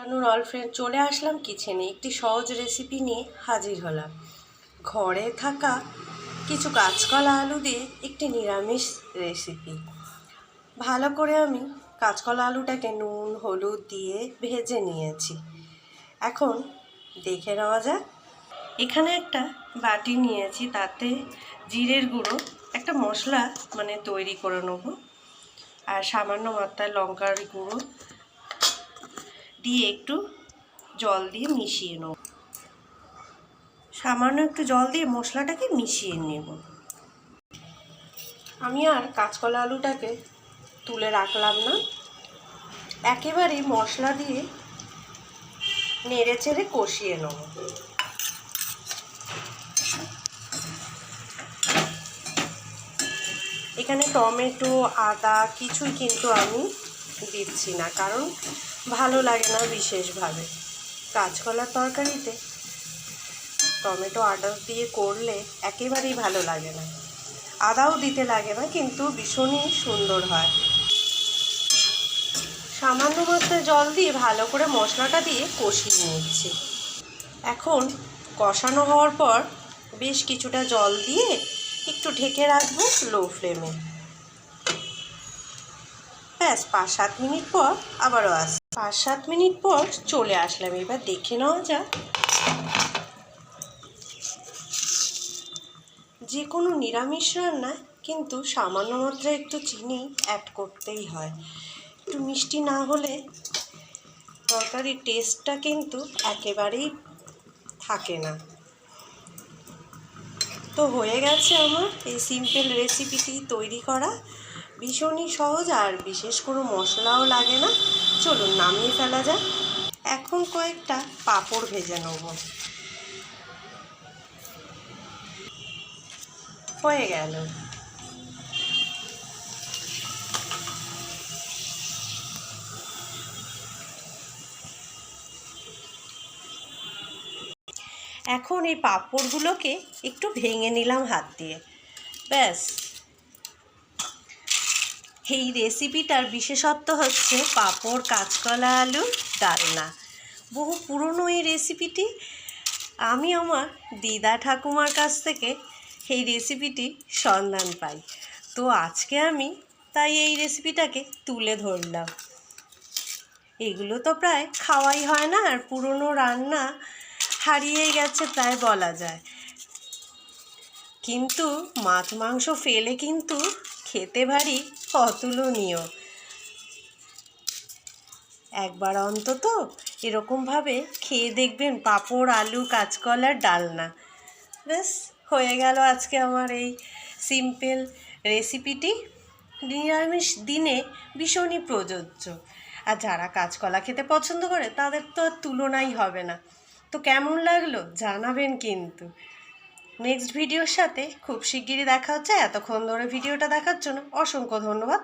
Afternoon all friend চলে আসলাম কিচেনে একটি সহজ রেসিপি নিয়ে হাজির হলাম। ঘরে থাকা কিছু কাঁচকলা আলু দিয়ে একটি নিরামিষ রেসিপি ভালো করে আমি কাঁচকলা আলুটাকে নুন, হলুদ দিয়ে ভেজে নিয়েছি। এখন দেখে নেওয়া যাক। এখানে একটা বাটি নিয়েছি, তাতে জিরের গুঁড়ো, একটা মশলা মানে তৈরি করে নেব। আর সামান্য মাত্রায় লঙ্কার গুঁড়ো দিয়ে একটু জল দিয়ে মিশিয়ে নেব। সামান্য একটু জল দিয়ে মশলাটাকে মিশিয়ে নেব। আমি আর কাঁচকলা আলুটাকে তুলে রাখলাম না। একেবারে মশলা দিয়ে নেড়ে চেড়ে কষিয়ে নেব। এখানে টমেটো, আদা কিছুই কিন্তু আমি দিচ্ছি না, কারণ ভালো লাগে না বিশেষভাবে। কাঁচকলার তরকারিতে টমেটো, আদা দিয়ে করলে একেবারেই ভালো লাগে না। আদাও দিতে লাগে না, কিন্তু ভীষণই সুন্দর হয়। সামান্য মাত্রায় জল দিয়ে ভালো করে মশলাটা দিয়ে কষিয়ে নিচ্ছি। এখন কষানো হওয়ার পর বেশ কিছুটা জল দিয়ে একটু ঢেকে রাখব লো ফ্লেমে। ব্যাস পাঁচ সাত মিনিট পর আবারও আস পাঁচ সাত মিনিট পর চলে আসলাম। এবার দেখে নেওয়া যাক। যে কোনো নিরামিষ রান্নায় কিন্তু সামান্য মাত্রায় একটু চিনি অ্যাড করতেই হয়। একটু মিষ্টি না হলে তরকারির টেস্টটা কিন্তু একেবারেই থাকে না। তো হয়ে গেছে আমার এই সিম্পল রেসিপিটি তৈরি করা। ভীষণই সহজ আর বিশেষ কোনো মশলাও লাগে না। চলুন নামিয়ে ফেলা যাক। এখন কয়েকটা পাঁপড় ভেজে নেব। হয়ে গেল। এখন এই পাঁপড়গুলোকে একটু ভেঙে নিলাম হাত দিয়ে। ব্যাস। এই রেসিপিটার বিশেষত্ব হচ্ছে পাঁপড়, কাঁচকলা, আলু, ডালনা। বহু পুরনো এই রেসিপিটি আমি আমার দিদা ঠাকুমার কাছ থেকে এই রেসিপিটি সন্ধান পাই। তো আজকে আমি তাই এই রেসিপিটাকে তুলে ধরলাম। এগুলো তো প্রায় খাওয়াই হয় না, আর পুরনো রান্না হারিয়েই গেছে, প্রায় বলা যায়। কিন্তু মাছ মাংস ফেলে কিন্তু খেতে ভারী অতুলনীয়। একবার অন্তত এরকমভাবে খেয়ে দেখবেন পাঁপড়, আলু কাঁচকলার ডালনা। ব্যাস, হয়ে গেল আজকে আমার এই সিম্পল রেসিপিটি নিরামিষ দিনে ভীষণই প্রযোজ্য। আর যারা কাঁচকলা খেতে পছন্দ করে, তাদের তো আর তুলনাই হবে না। তো কেমন লাগল জানাবেন কিন্তু। নেক্সট ভিডিওর সাথে খুব শিগগিরই দেখা হচ্ছে। এতক্ষণ ধরে ভিডিওটা দেখার জন্য অসংখ্য ধন্যবাদ।